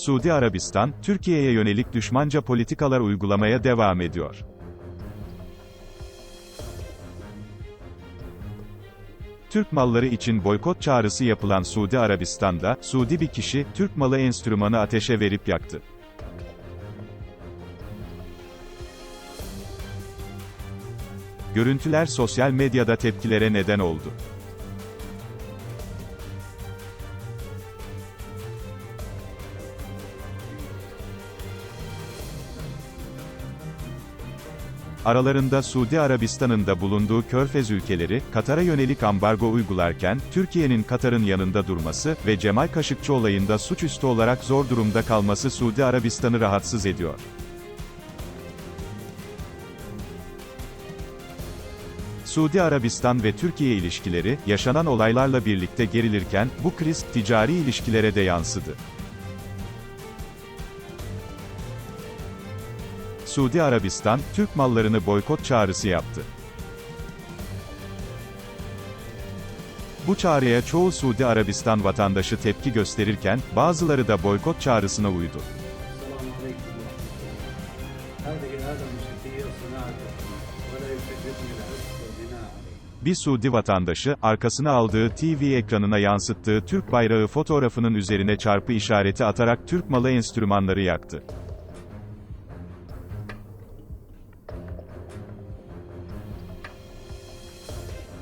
Suudi Arabistan, Türkiye'ye yönelik düşmanca politikalar uygulamaya devam ediyor. Türk malları için boykot çağrısı yapılan Suudi Arabistan'da, Suudi bir kişi, Türk malı enstrümanı ateşe verip yaktı. Görüntüler sosyal medyada tepkilere neden oldu. Aralarında Suudi Arabistan'ın da bulunduğu Körfez ülkeleri, Katar'a yönelik ambargo uygularken, Türkiye'nin Katar'ın yanında durması ve Cemal Kaşıkçı olayında suçüstü olarak zor durumda kalması Suudi Arabistan'ı rahatsız ediyor. Suudi Arabistan ve Türkiye ilişkileri, yaşanan olaylarla birlikte gerilirken, bu kriz, ticari ilişkilere de yansıdı. Suudi Arabistan, Türk mallarını boykot çağrısı yaptı. Bu çağrıya çoğu Suudi Arabistan vatandaşı tepki gösterirken, bazıları da boykot çağrısına uydu. Bir Suudi vatandaşı, arkasına aldığı TV ekranına yansıttığı Türk bayrağı fotoğrafının üzerine çarpı işareti atarak Türk malı enstrümanları yaktı.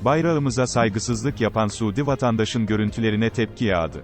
Bayrağımıza saygısızlık yapan Suudi vatandaşın görüntülerine tepki yağdı.